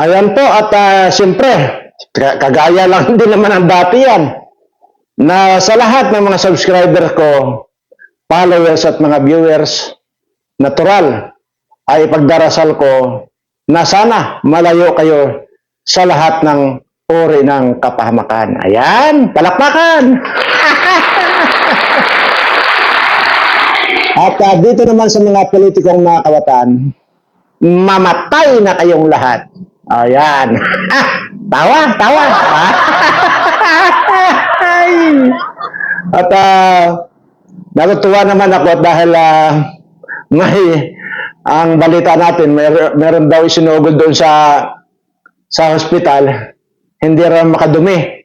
Ayan po, at uh, siyempre, ka- kagaya lang din naman ang dati yan, na sa lahat ng mga subscriber ko, followers at mga viewers, natural, ay pagdarasal ko na sana malayo kayo sa lahat ng uri ng kapahamakan. Ayan, palakpakan! At ah, dito naman sa mga politikong mga kawatan, mamatay na kayong lahat. Ayan. tawa, tawa. Ay. At ah, natutuwa naman ako dahil ah, may ang balita natin, mer meron daw isinugod doon sa sa hospital, hindi raw makadumi.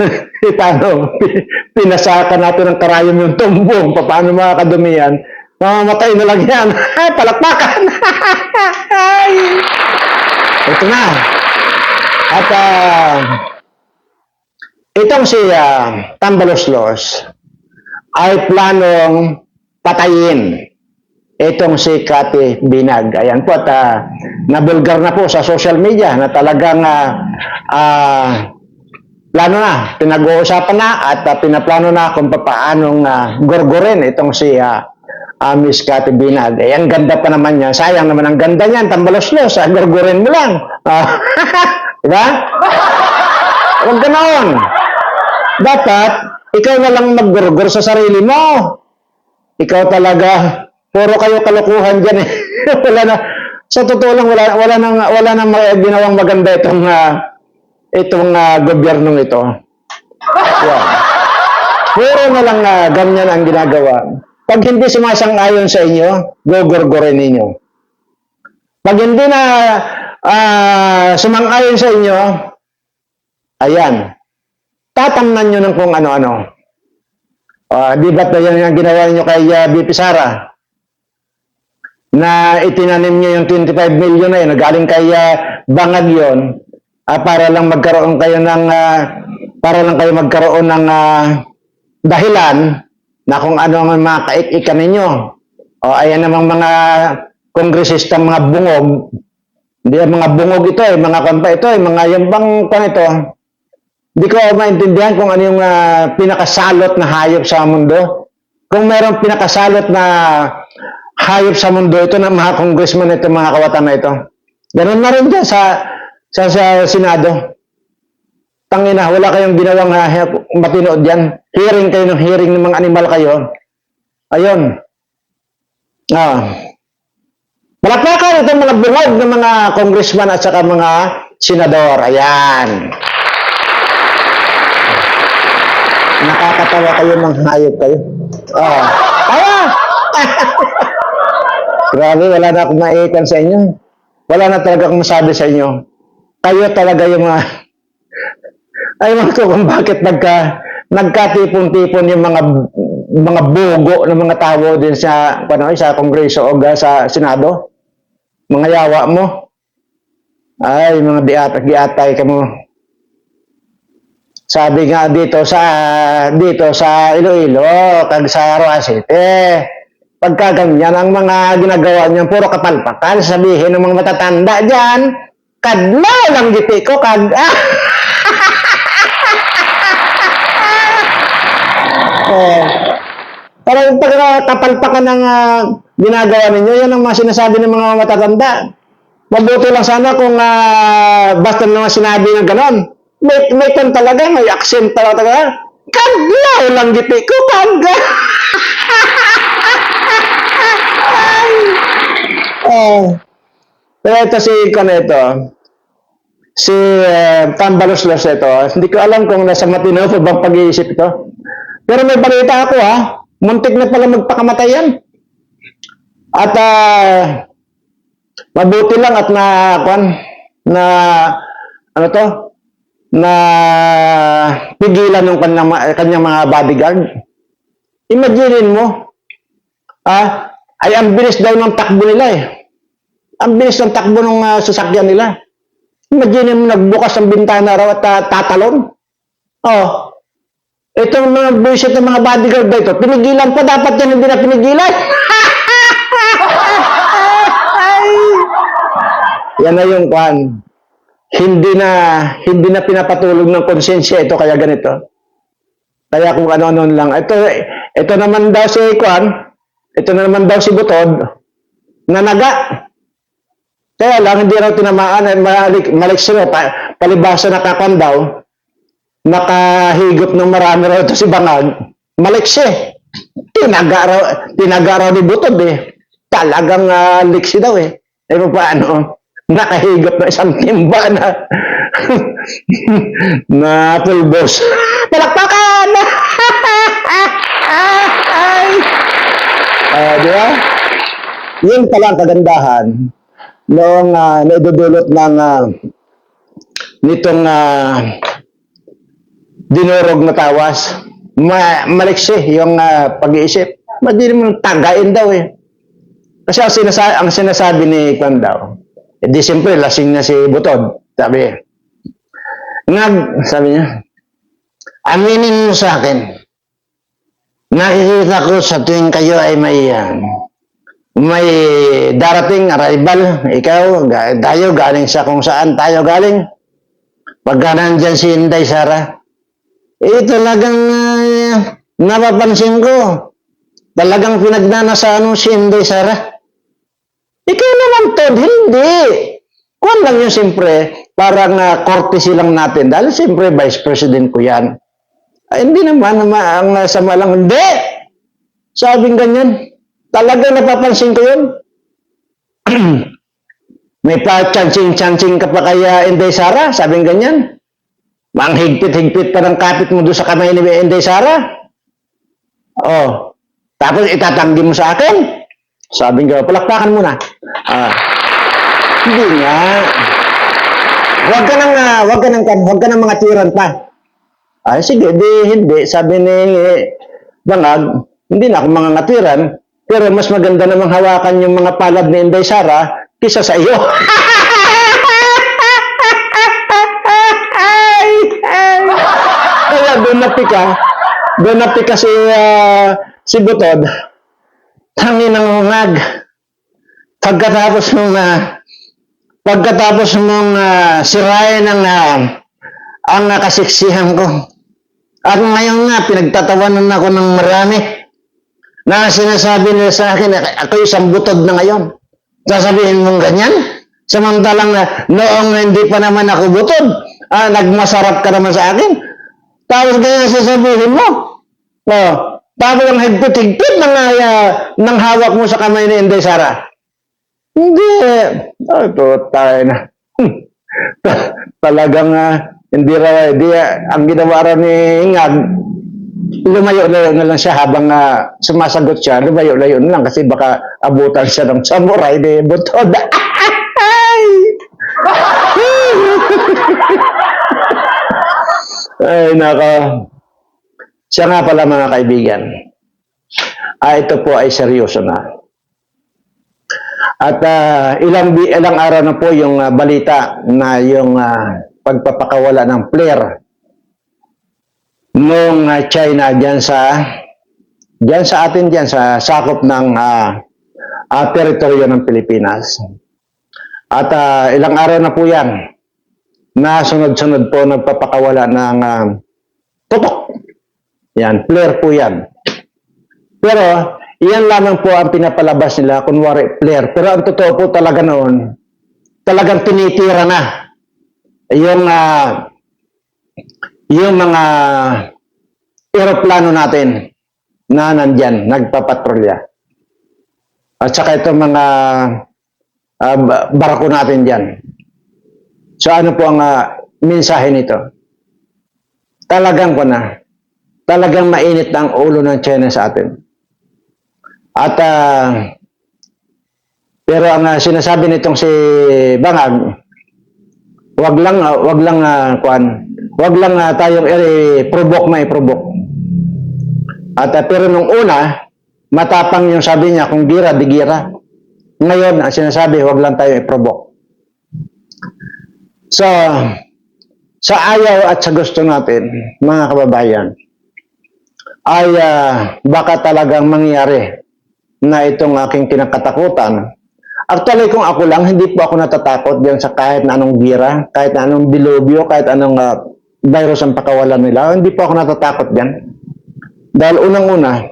Paano? Pinasakan natin ng karayom yung tumbong. Paano makakadumi yan? Mamamatay na lang yan. Palakpakan! Ito na. At ah, itong si uh, Tambaloslos ay planong patayin itong si Kati Binag. Ayan po, at ah, nabulgar na po sa social media na talagang ah, ah, plano na, pinag-uusapan na at ah, pinaplano na kung paanong uh, gorgorin itong si ah, ah, Miss Kati Binag. Eh, ang ganda pa naman niya. Sayang naman ang ganda niyan, tambalos-los, ah, gorgorin mo lang. Ah, diba? Huwag ganoon. Dapat, ikaw na lang maggurgur sa sarili mo. Ikaw talaga, puro kayo kalokohan dyan eh. wala na, sa totoo lang, wala, wala nang, wala nang ginawang maganda itong, ah, itong ah, gobyernong ito. Yan. Puro na lang na ganyan ang ginagawa. Pag hindi sumasang-ayon sa inyo, gogorgorin ninyo. Pag hindi na ah, sumang-ayon sa inyo, ayan, tatamnan nyo ng kung ano-ano. Ah, di ba't yan ang ginawa niyo kay uh, BP Sara? Na itinanim niyo yung 25 million na yun, na galing kay ah, Bangag yun, ah, para lang magkaroon kayo ng, ah, para lang kayo magkaroon ng ah, dahilan na kung ano ang mga kaikikan ninyo. O ayan namang mga kongresista, mga bungog, hindi mga bungog ito eh, mga kampa ito eh, mga yung bang pan ito, hindi ko maintindihan kung ano yung ah, pinakasalot na hayop sa mundo. Kung mayroong pinakasalot na hayop sa mundo ito ng mga congressman ito, mga kawatan na ito. Ganun na rin dyan sa, sa, sa Senado. Tangina, wala kayong ginawang uh, matinood dyan. Hearing kayo ng hearing ng mga animal kayo. Ayun. Ah. Malakpakan itong mga bungog ng mga congressman at saka mga senador. Ayan. Nakakatawa kayo ng hayop kayo. Oh. Tawa! Grabe, wala na akong maiikan sa inyo. Wala na talaga akong masabi sa inyo. Kayo talaga yung mga... Ay, mga to, kung bakit nagka, nagkatipon-tipon yung mga mga bugo ng mga tao din sa ano, sa Kongreso o sa Senado. Mga yawa mo. Ay, mga diatag diatay ka mo. Sabi nga dito sa dito sa Iloilo, kag sa Roa City, pagka ganyan ang mga ginagawa niyan, puro kapalpakan, sabihin ng mga matatanda diyan, kadlaw lang giti ko kag ah! oh. Pero yung pagkakapalpakan ng ah, ginagawa ninyo, yan ang mga sinasabi ng mga matatanda. Mabuti lang sana kung ah, basta naman sinabi ng ganon. May, may kan talaga, may accent talaga. talaga. Kaglaw lang giti ko, kagga. oh. Pero ito si Kaneto, si uh, Tambaloslos ito, hindi ko alam kung nasa matino pa bang pag-iisip ito. Pero may balita ako ha, muntik na pala magpakamatay yan. At ah, mabuti lang at na, kwan, na, ano to, na pigilan ng kanyang, kanyang mga bodyguard. Imaginin mo, ah, ay ang bilis daw ng takbo nila eh. Ang bilis ng takbo ng ah, sasakyan nila. Imagine mo nagbukas ang bintana raw at ah, tatalon. Oh. Itong mga bullshit ng mga bodyguard ba ito, pinigilan pa dapat yan hindi na pinigilan. Yan na yung kwan. hindi na hindi na pinapatulog ng konsensya ito kaya ganito. Kaya kung ano-ano lang. Ito, ito naman daw si Kwan, ito na naman daw si Butod, na naga. Kaya lang, hindi raw tinamaan, malik, malik sila, pa, palibasa nakakwan daw, nakahigop ng marami raw ito si Bangag, maliksi. Tinaga raw, tinaga raw ni Butod eh. Talagang uh, liksi daw eh. Eh paano? Nakahigop na isang timba na na pulbos. Palakpakan! Ay! Ah, di ba? Yun pala ang kagandahan noong uh, naidudulot ng ah, nitong ah, dinurog na tawas. Ma maliksi yung ah, pag-iisip. Madali mo tagain daw eh. Kasi ang, sinasa- ang sinasabi ni Kwan daw, eh di siyempre lasing na si Butod. Sabi, Ngag, sabi niya, aminin mo sa akin, nakikita ko sa tuwing kayo ay may ah, may darating arrival, ikaw, tayo galing sa kung saan tayo galing. Pagka nandyan si Inday Sara, eh talagang ah, napapansin ko, talagang pinagnanasaan mo si Inday Sara. Ikaw naman, Todd, hindi. Kuwan lang yun, siyempre, parang uh, courtesy lang natin. Dahil siyempre, vice president ko yan. Ay, hindi naman, nama, ang sama lang, hindi. Sabing ganyan. Talaga napapansin ko yun. May pa-chancing-chancing ka pa kaya Inday Sara? Sabing ganyan. Mang higpit-higpit pa ng kapit mo doon sa kamay ni Inday Sara. Oh. Tapos itatanggi mo sa akin. Sabi nga, palakpakan mo na. Ah. Hindi nga. Huwag ka nang, ah, huwag ka nang, huwag ka nang mga tiran pa. Ay, sige, di, hindi. Sabi ni eh, Bangag, hindi na ako mga ngatiran, pero mas maganda namang hawakan yung mga palad ni Inday Sara kisa sa iyo. doon napika, doon napika si, ah, si Butod, Tangin ng ungag. Pagkatapos mong uh, pagkatapos mong uh, sirayan ang uh, ang uh, kasiksihan ko. At ngayon nga pinagtatawanan ako ng marami na sinasabi nila sa akin ako isang butod na ngayon. Sasabihin mong ganyan? Samantalang noong hindi pa naman ako butod, ah, nagmasarap ka naman sa akin. Tapos ganyan sasabihin mo. Oh, tapos ang higpit-higpit ng, uh, ng hawak mo sa kamay ni Inday Sara. Hindi. Oh, ito tayo na. Talagang uh, hindi raw, hindi, uh, ang ginawa raw ni Ingag, lumayo-layo na lang siya habang uh, sumasagot siya, lumayo-layo na lang kasi baka abutan siya ng samurai ni Butod. Ay, nako. Siya nga pala mga kaibigan, ah, ito po ay seryoso na. At ah, ilang ilang araw na po yung ah, balita na yung ah, pagpapakawala ng player nung ah, China diyan sa diyan sa atin diyan sa sakop ng ah, ah, teritoryo ng Pilipinas. At ah, ilang araw na po yan na sunod-sunod po nagpapakawala ng ah, tutok yan, player po yan. Pero, iyan lamang po ang pinapalabas nila, kunwari player. Pero ang totoo po talaga noon, talagang tinitira na yung, uh, yung mga aeroplano natin na nandyan, nagpapatrolya. At saka itong mga uh, barko natin dyan. So ano po ang uh, mensahe nito? Talagang ko na, talagang mainit ang ulo ng China sa atin. At uh, pero ang uh, sinasabi nitong si Bangag, wag lang uh, wag lang uh, kwan, wag lang uh, tayong i-provoke na i-provoke. At uh, pero nung una, matapang yung sabi niya kung gira di gira. Ngayon, ang sinasabi, wag lang tayo i-provoke. So, sa ayaw at sa gusto natin, mga kababayan, ay uh, baka talagang mangyari na itong aking kinakatakutan Actually, kung ako lang, hindi po ako natatakot diyan sa kahit na anong gira, kahit na anong dilubyo, kahit anong ah, virus ang pakawalan nila. Hindi po ako natatakot diyan. Dahil unang-una,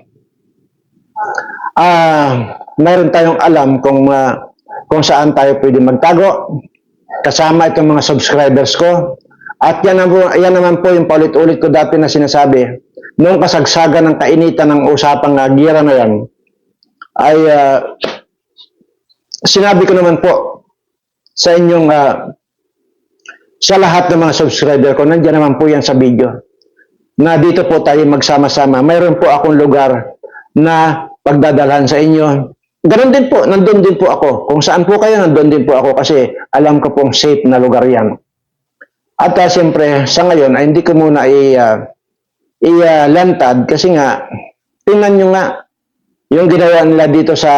ah, mayroon tayong alam kung ah, kung saan tayo pwede magtago. Kasama itong mga subscribers ko. At yan, ang, yan naman po yung paulit-ulit ko dati na sinasabi. Noong kasagsagan ng kainitan ng usapang uh, gira na yan, ay ah, sinabi ko naman po sa inyong ah, sa lahat ng mga subscriber ko, nandiyan naman po yan sa video, na dito po tayo magsama-sama. Mayroon po akong lugar na pagdadalhan sa inyo. Ganon din po, nandun din po ako. Kung saan po kayo, nandun din po ako kasi alam ko pong safe na lugar yan. At uh, siyempre, sa ngayon, ay hindi ko muna i, uh, i-lantad kasi nga, tingnan nyo nga, yung ginawa nila dito sa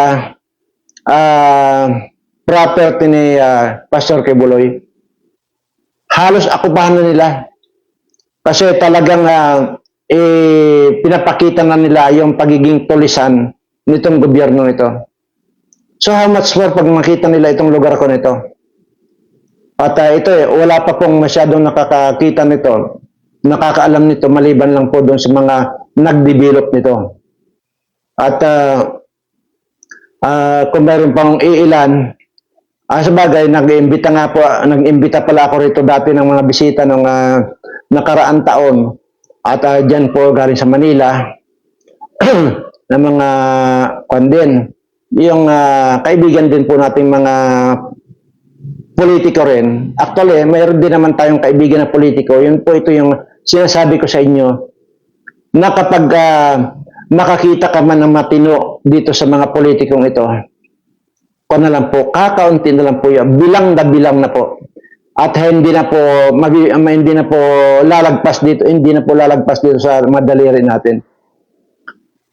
ah, property ni ah, Pastor Kibuloy, halos akupahan na nila. Kasi talagang ah, eh, pinapakita na nila yung pagiging tulisan nitong gobyerno nito. So how much more pag makita nila itong lugar ko nito? At ah, ito eh, wala pa pong masyadong nakakakita nito, nakakaalam nito maliban lang po doon sa mga nagdevelop nito. At ah, ah, kung mayroon pang iilan, ah, sa bagay, nag-imbita nga po, nag-imbita pala ako rito dati ng mga bisita ng ah, nakaraang taon. At ah, dyan po galing sa Manila, ng mga kwan din. Yung ah, kaibigan din po nating mga politiko rin. Actually, mayroon din naman tayong kaibigan na politiko. Yun po ito yung sinasabi ko sa inyo na kapag ah, makakita ka man ng matino dito sa mga politikong ito, ko na lang po, kakaunti na lang po yan, bilang na bilang na po. At hindi na po, mabi, ah, hindi na po lalagpas dito, hindi na po lalagpas dito sa madaliri natin.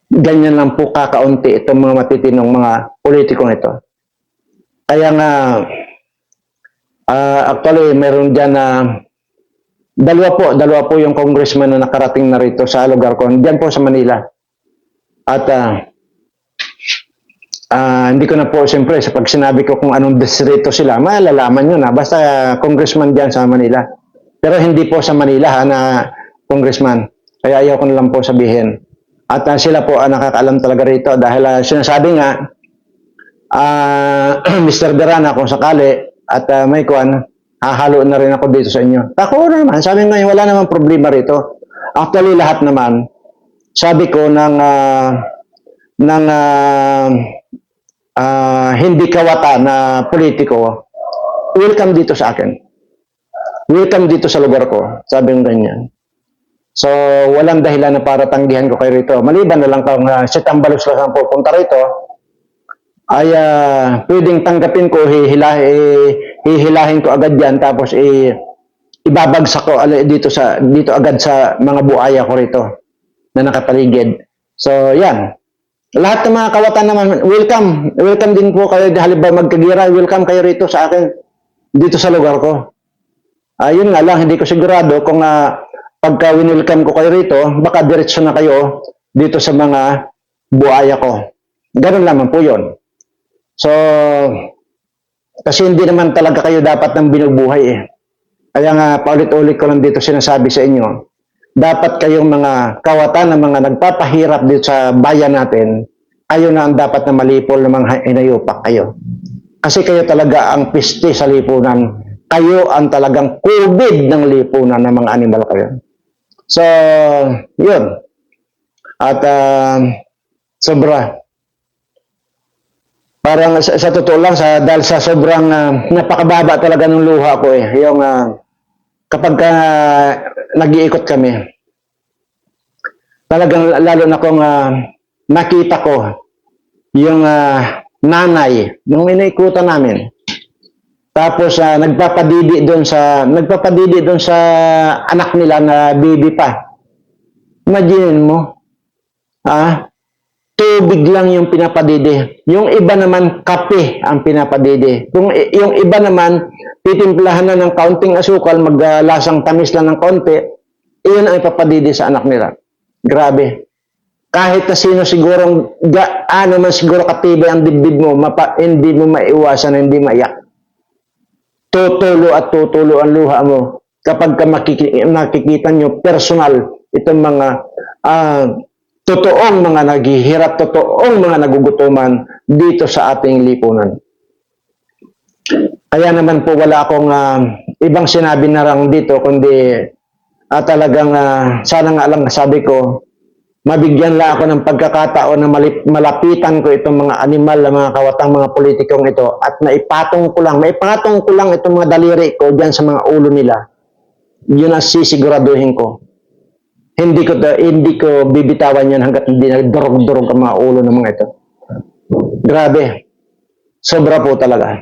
Ganyan lang po kakaunti itong mga matitinong mga politikong ito. Kaya nga, ah, actually, meron dyan na dalawa po, dalawa po yung congressman na nakarating na rito sa lugar ko, dyan po sa Manila. At ah, ah, hindi ko na po, siyempre, sa pag sinabi ko kung anong distrito sila, malalaman nyo na. Basta ah, congressman dyan sa Manila. Pero hindi po sa Manila ha, na congressman. Kaya ayaw ko na lang po sabihin. At ah, sila po ang nakakaalam talaga rito dahil ah, sinasabi nga, ah, Mr. Berana kung sakali at ah, may kwan, hahalo na rin ako dito sa inyo. Ako naman, sabi nga wala namang problema rito. Actually, lahat naman, sabi ko ng ah, ng ah, ah, hindi kawata na politiko, welcome dito sa akin. Welcome dito sa lugar ko. Sabi ng ganyan. So, walang dahilan na para tanggihan ko kayo rito. Maliban na lang kung uh, si Tambalos lang ang pupunta rito, ay ah, pwedeng tanggapin ko, hihila, eh, hihilahin ko agad yan, tapos eh, ibabagsak ko dito sa dito agad sa mga buaya ko rito na nakapaligid. So, yan. Lahat ng mga kawatan naman, welcome. Welcome din po kayo. Halimbawa magkagira, welcome kayo rito sa akin. Dito sa lugar ko. Ayun nga lang, hindi ko sigurado kung ah, pagka winelcome ko kayo rito, baka diretso na kayo dito sa mga buaya ko. Ganun lamang po yun. So, kasi hindi naman talaga kayo dapat ng binubuhay eh. Kaya nga, paulit-ulit ko lang dito sinasabi sa inyo, dapat kayong mga kawatan ng mga nagpapahirap dito sa bayan natin, kayo na ang dapat na malipol ng mga inayupak kayo. Kasi kayo talaga ang piste sa lipunan. Kayo ang talagang COVID ng lipunan ng mga animal kayo. So, yun. At ah, sobra. Parang sa, sa totoo lang, sa, dahil sa sobrang ah, napakababa talaga ng luha ko eh. Yung ah, kapag ka nag-iikot kami, talagang lalo na kung ah, nakita ko yung ah, nanay, nung inaikutan namin. Tapos ah, nagpapadidi doon sa nagpapadidi doon sa anak nila na baby pa. Imagine mo. Ah, tubig lang yung pinapadidi. Yung iba naman kape ang pinapadidi. Kung yung iba naman titimplahan na ng kaunting asukal, maglasang tamis lang ng konti, iyon ang ipapadidi sa anak nila. Grabe. kahit na sino sigurong gaano man siguro katibay ang dibdib mo, mapa, hindi mo maiwasan hindi maiyak. Tutulo at tutulo ang luha mo kapag ka makiki- nakikita nyo personal itong mga ah, totoong mga naghihirap, totoong mga nagugutuman dito sa ating lipunan. Kaya naman po wala akong ah, ibang sinabi na lang dito kundi ah, talagang ah, sana nga lang sabi ko mabigyan lang ako ng pagkakataon na malapitan ko itong mga animal, mga kawatang mga politikong ito at maipatong ko lang, maipatong ko lang itong mga daliri ko dyan sa mga ulo nila. Yun ang sisiguraduhin ko. Hindi ko hindi ko bibitawan yan hanggat hindi nagdurog-durog ang mga ulo ng mga ito. Grabe. Sobra po talaga.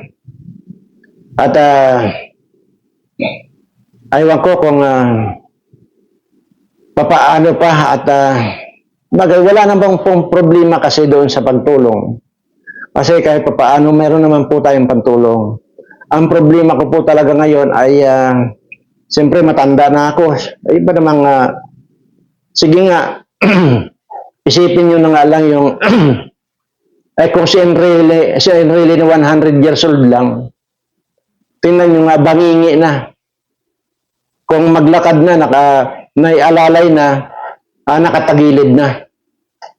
At ah, aywan ko kung ah, papaano pa at ah, bagay wala namang pong problema kasi doon sa pagtulong. Kasi kahit papaano meron naman po tayong pantulong. Ang problema ko po talaga ngayon ay ah, siyempre matanda na ako. Ay ba namang ah, sige nga isipin niyo na nga lang yung ay kung si Enrile, si Enrile na 100 years old lang, tingnan nyo nga, bangingi na. Kung maglakad na, naka, naialalay na, ah, nakatagilid na.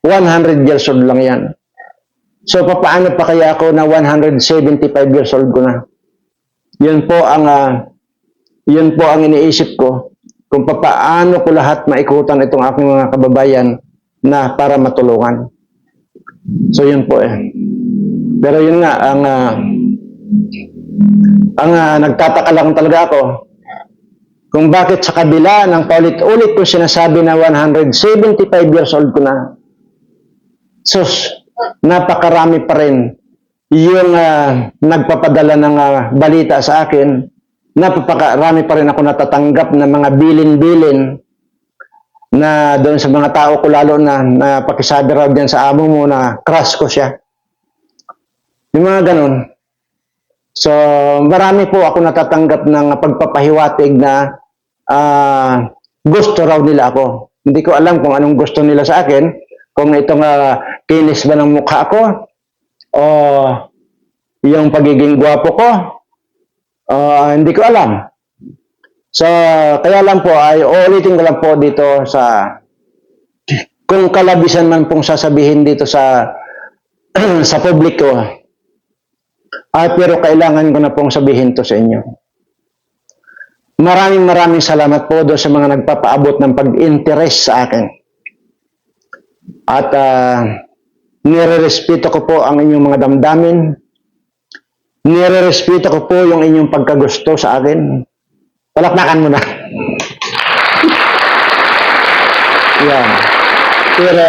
100 years old lang yan. So, papaano pa kaya ako na 175 years old ko na? Yun po ang, ah, yun po ang iniisip ko kung papaano ko lahat maikutan itong aking mga kababayan na para matulungan. So, yun po eh. Pero yun nga, ang, ah, ang ah, nagtataka lang talaga ako, kung bakit sa kabila ng paulit-ulit ko sinasabi na 175 years old ko na, sus, napakarami pa rin yung ah, nagpapadala ng ah, balita sa akin, napakarami pa rin ako natatanggap ng mga bilin-bilin na doon sa mga tao ko lalo na na pakisabi raw dyan sa amo mo na crush ko siya. Yung mga ganun. So, marami po ako natatanggap ng pagpapahiwatig na ah, gusto raw nila ako. Hindi ko alam kung anong gusto nila sa akin. Kung itong uh, kinis ba ng mukha ko o yung pagiging gwapo ko. Ah, hindi ko alam. So, kaya lang po ay uulitin ko lang po dito sa kung kalabisan man pong sasabihin dito sa sa publiko ay pero kailangan ko na pong sabihin to sa inyo. Maraming maraming salamat po doon sa mga nagpapaabot ng pag-interest sa akin. At uh, nire-respeto ko po ang inyong mga damdamin. Nire-respeto ko po yung inyong pagkagusto sa akin. Palakpakan mo na. Yan. Pero,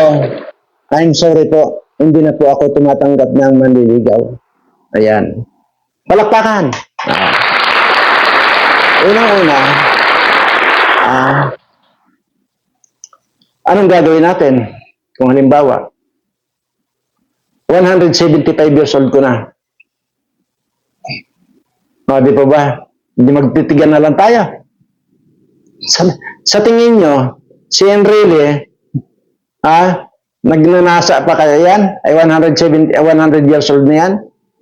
I'm sorry po, hindi na po ako tumatanggap ng manliligaw. Ayan. Palakpakan. Ah. Unang-una, ah, anong gagawin natin? Kung halimbawa, 175 years old ko na. O, di pa ba? Hindi magtitigan na lang tayo. Sa, sa tingin nyo, si Enrile, ah, nagnanasa pa kaya yan? Ay 170, eh, 100 years old na yan?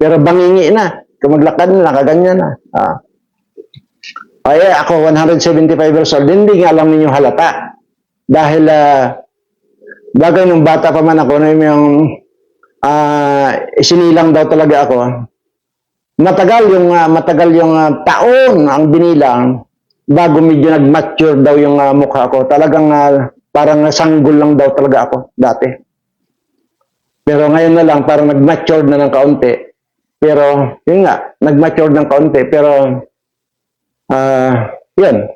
Pero bangingi na. Kung maglakad na, nakaganyan na. Ah. Ay, ako 175 years old, hindi nga alam ninyo halata. Dahil, ah, bagay nung bata pa man ako, na yung ah, isinilang daw talaga ako. Matagal yung ah, matagal yung ah, taon ang binilang bago medyo nag-mature daw yung ah, mukha ko. Talagang ah, parang sanggol lang daw talaga ako dati. Pero ngayon na lang parang nag-mature na ng kaunti. Pero yun nga, nag-mature ng kaunti pero ah, yun.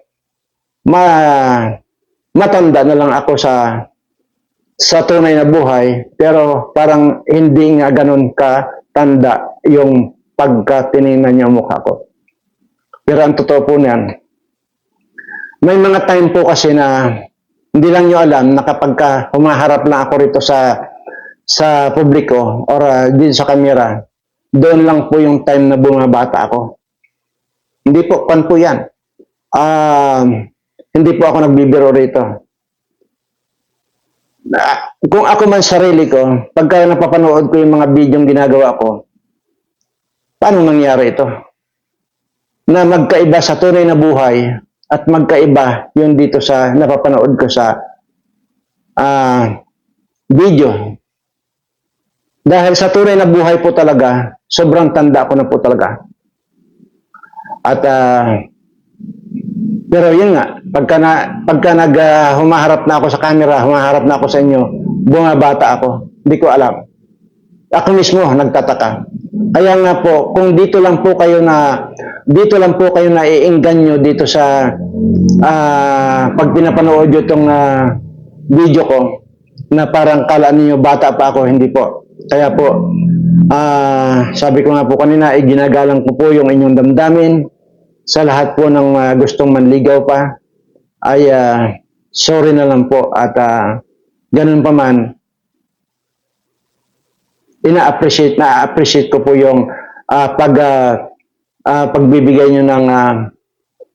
Ma matanda na lang ako sa sa tunay na buhay, pero parang hindi nga ganun ka tanda yung pagka tinignan niya mukha ko. Pero ang totoo po niyan, may mga time po kasi na hindi lang nyo alam na kapag ka humaharap na ako rito sa sa publiko or uh, din sa kamera, doon lang po yung time na bumabata ako. Hindi po, pan po yan. Um, hindi po ako nagbibiro rito. Na, kung ako man sarili ko, pagka napapanood ko yung mga bidyong ginagawa ko, paano nangyari ito? Na magkaiba sa tunay na buhay at magkaiba yun dito sa napapanood ko sa ah video. Dahil sa tunay na buhay po talaga, sobrang tanda ko na po talaga. At ah, pero yun nga, pagka, na, pagka nag, ah, humaharap na ako sa camera, humaharap na ako sa inyo, bumabata ako. Hindi ko alam. Ako mismo, nagtataka. Kaya nga po, kung dito lang po kayo na, dito lang po kayo na iingganyo dito sa, ah, pag pinapanood nyo itong ah, video ko, na parang kala ninyo bata pa ako, hindi po. Kaya po, ah, sabi ko nga po kanina, eh, ginagalang ko po yung inyong damdamin, sa lahat po ng ah, gustong manligaw pa ay ah, sorry na lang po at ah, ganun pa man ina-appreciate na appreciate ko po yung ah, pag ah, ah, pagbibigay niyo ng ah,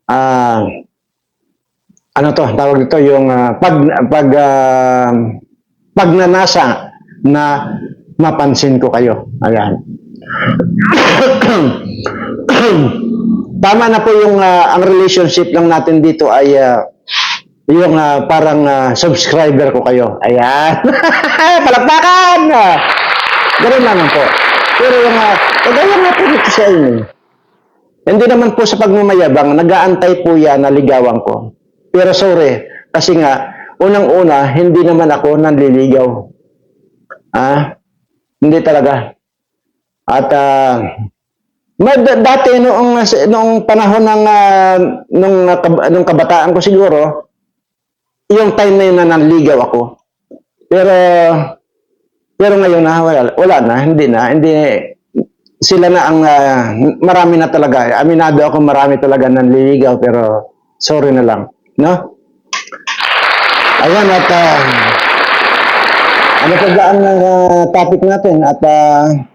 ah, ano to tawag dito yung ah, pag pag ah, pagnanasa na mapansin ko kayo. Ayan tama na po yung ah, ang relationship lang natin dito ay ah, yung ah, parang ah, subscriber ko kayo. Ayan. Palakpakan! Ganun naman po. Pero yung uh, kagaya nga po dito sa inyo, hindi naman po sa pagmamayabang, nag-aantay po yan na ligawan ko. Pero sorry, kasi nga, unang-una, hindi naman ako nanliligaw. Ah, hindi talaga. At ah, Mad, dati noong noong panahon ng ah, nung nung kabataan ko siguro, yung time na yun na nanligaw ako. Pero pero ngayon na wala, wala na, hindi na, hindi sila na ang ah, marami na talaga. Aminado ako marami talaga nanliligaw pero sorry na lang, no? Ayan at ah, ano pa ba ang ah, topic natin at ah,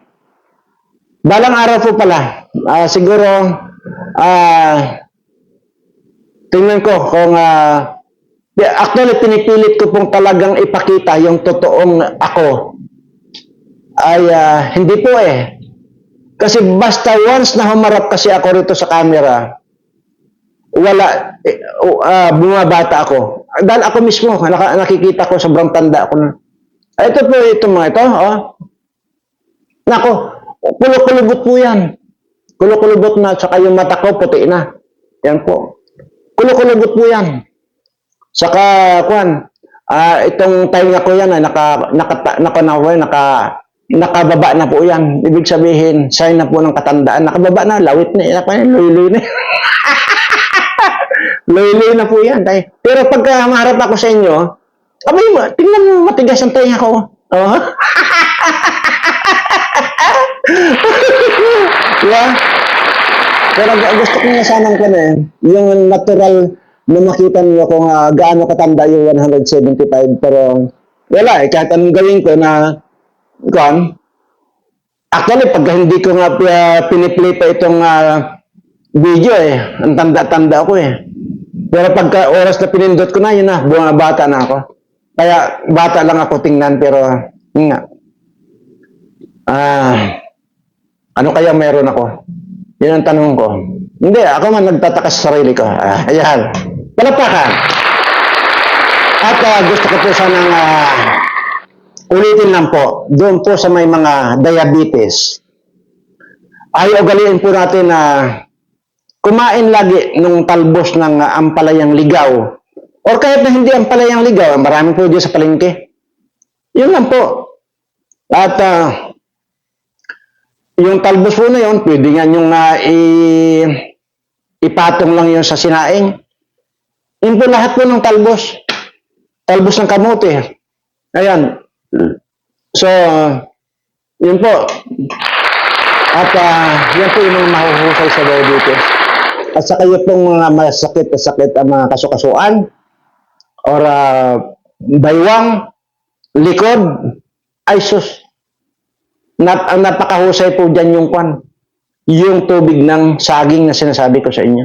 Balang araw po pala, ah, siguro, ah, tingnan ko kung, ah, actually pinipilit ko pong talagang ipakita yung totoong ako. Ay, ah, hindi po eh. Kasi basta once na humarap kasi ako rito sa camera, wala, ah, bumabata ako. Dahil ako mismo, nakikita ko, sobrang tanda ako Ito po, ito mga ito, oh. Nako, kulo-kulubot po yan. Kulo-kulubot na, saka yung mata ko, puti na. Yan po. Kulo-kulubot po yan. Saka, kwan, ah itong tainga ko yan, ay naka, naka, naka, naka, naka, nakababa na po yan. Ibig sabihin, sign na po ng katandaan. Nakababa na, lawit na, naka, luy-luy na. luy-luy na po yan. Tay. Pero pagka maharap ako sa inyo, abay, tingnan mo, matigas ang tainga ko. Oh. Diba? Pero gu- gusto ko nga sanang ko na eh, yung natural na makita niyo kung ah, gaano katanda yung 175 pero wala eh, kahit anong gawin ko na kan actually pag hindi ko nga uh, piniplay pa itong ah, video eh, ang tanda-tanda ko eh. Pero pagka oras na pinindot ko na, yun na, bumabata na ako. Kaya bata lang ako tingnan pero nga. Ah, ano kaya meron ako? Yun ang tanong ko. Hindi, ako man nagtataka sa sarili ko. Ah, ayan. Palapakan. At ah, gusto ko po sanang ah, ulitin lang po, doon po sa may mga diabetes, ay ugaliin po natin na kumain lagi ng talbos ng ah, ampalayang ligaw. Or kahit na hindi ampalayang ligaw, marami po dyan sa palengke. Yun lang po. At ah, yung talbos po na yun, pwede nga yung ah, i, ipatong lang yun sa sinaing. Yun po lahat po ng talbos. Talbos ng kamote. Ayan. So, yun po. At ah, yan po yung mga mahuhusay sa diabetes. At saka yung pong mga masakit na sakit ang mga kasukasuan or ah, baywang, likod, ay sus. Nap, ang napakahusay po dyan yung kwan. Yung tubig ng saging na sinasabi ko sa inyo.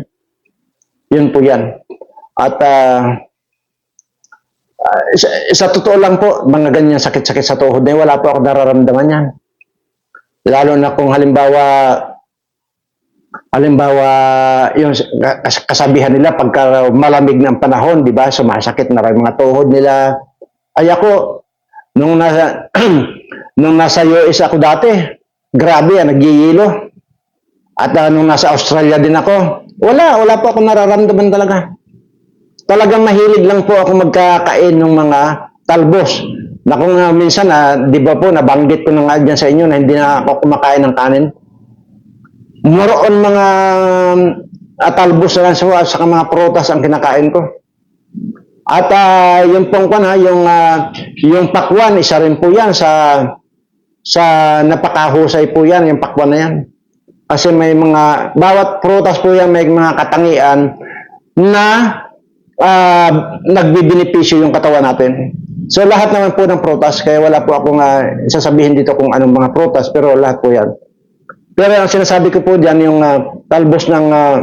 Yun po yan. At ah, Ah, sa, sa totoo lang po, mga ganyan sakit-sakit sa tuhod na yun, wala po ako nararamdaman yan. Lalo na kung halimbawa, halimbawa, yung kas- kasabihan nila pagka malamig ng panahon, di ba, sumasakit na rin mga tuhod nila. Ay ako, nung nasa, nung nasa US ako dati, grabe, ah, nagyiyilo. At ah, nung nasa Australia din ako, wala, wala po ako nararamdaman talaga talagang mahilig lang po ako magkakain ng mga talbos. Na kung uh, minsan, ah, di ba po, nabanggit ko na nga dyan sa inyo na hindi na ako kumakain ng kanin. Moroon mga uh, talbos na lang sa, sa mga prutas ang kinakain ko. At ah, yung pongkwan ha, yung, ah, yung pakwan, isa rin po yan sa sa napakahusay po yan, yung pakwan na yan. Kasi may mga, bawat prutas po yan may mga katangian na uh, nagbibenepisyo yung katawan natin. So lahat naman po ng prutas, kaya wala po akong uh, sasabihin dito kung anong mga prutas, pero lahat po yan. Pero ang sinasabi ko po diyan yung uh, talbos ng, uh,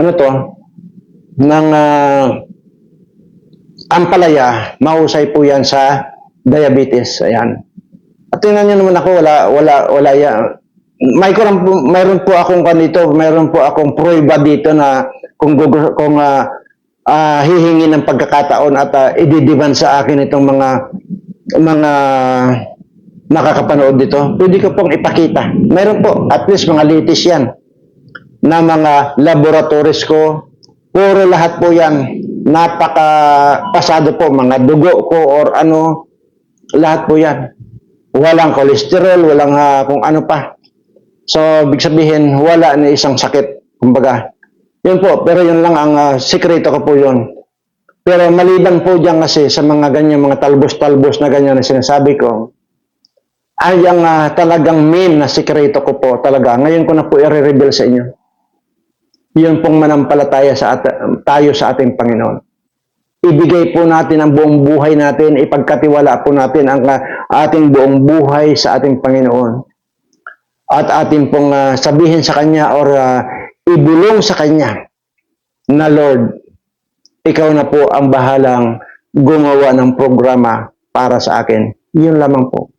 ano to, ng uh, ampalaya, mahusay po yan sa diabetes. Ayan. At tingnan niyo naman ako, wala, wala, wala yan. Mayroon po, mayroon po akong kanito, mayroon po akong prueba dito na kung, kung uh, ah, hihingi ng pagkakataon at uh, ididiban sa akin itong mga mga nakakapanood dito, pwede ko pong ipakita. Meron po, at least mga litis yan, na mga laboratories ko, puro lahat po yan, napaka pasado po, mga dugo ko or ano, lahat po yan. Walang kolesterol, walang ah, kung ano pa. So, big sabihin, wala na isang sakit. Kumbaga, yun po, pero yun lang ang uh, sikreto ko po yun. Pero maliban po dyan kasi sa mga ganyan, mga talbos-talbos na ganyan na sinasabi ko, ay ang uh, talagang main na sikreto ko po talaga. Ngayon ko na po i-reveal sa inyo. Yun pong manampalataya sa at, tayo sa ating Panginoon. Ibigay po natin ang buong buhay natin, ipagkatiwala po natin ang uh, ating buong buhay sa ating Panginoon. At ating pong uh, sabihin sa Kanya or uh, ibulong sa Kanya na Lord, ikaw na po ang bahalang gumawa ng programa para sa akin. Yun lamang po.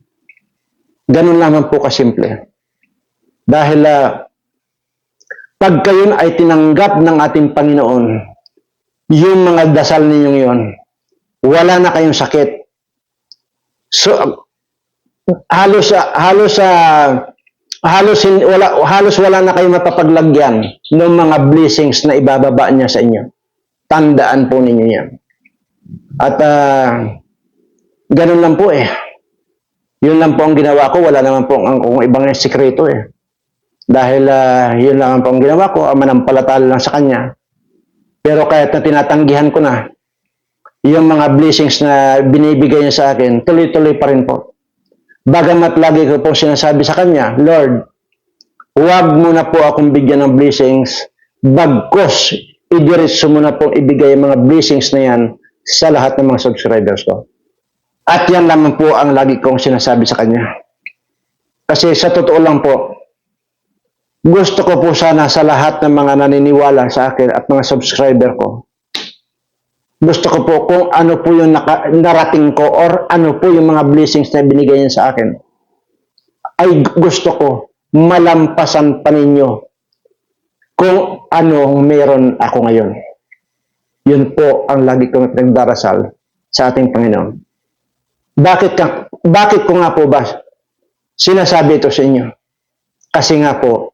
Ganun lamang po kasimple. Dahil uh, pag kayo ay tinanggap ng ating Panginoon, yung mga dasal ninyong yon, wala na kayong sakit. So, halos, halos, uh, halos, wala, halos wala na kayong mapapaglagyan ng mga blessings na ibababa niya sa inyo. Tandaan po ninyo yan. At uh, ganun lang po eh. Yun lang po ang ginawa ko. Wala naman po ang, kung ibang sikreto eh. Dahil uh, yun lang po ang ginawa ko. Manampalatala lang sa Kanya. Pero kahit na tinatanggihan ko na, yung mga blessings na binibigay niya sa akin, tuloy-tuloy pa rin po. Bagamat lagi ko po sinasabi sa Kanya, Lord, huwag mo na po akong bigyan ng blessings, bagkos, idiretso mo na pong ibigay ang mga blessings na yan sa lahat ng mga subscribers ko. At yan lamang po ang lagi kong sinasabi sa kanya. Kasi sa totoo lang po, gusto ko po sana sa lahat ng mga naniniwala sa akin at mga subscriber ko, gusto ko po kung ano po yung naka, narating ko or ano po yung mga blessings na binigay niya sa akin, ay gusto ko malampasan pa ninyo kung anong meron ako ngayon. Yun po ang lagi kong nagdarasal sa ating Panginoon. Bakit, ka, bakit ko nga po ba sinasabi ito sa inyo? Kasi nga po,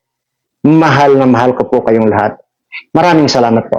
Mahal na mahal ko po kayong lahat. Maraming salamat po.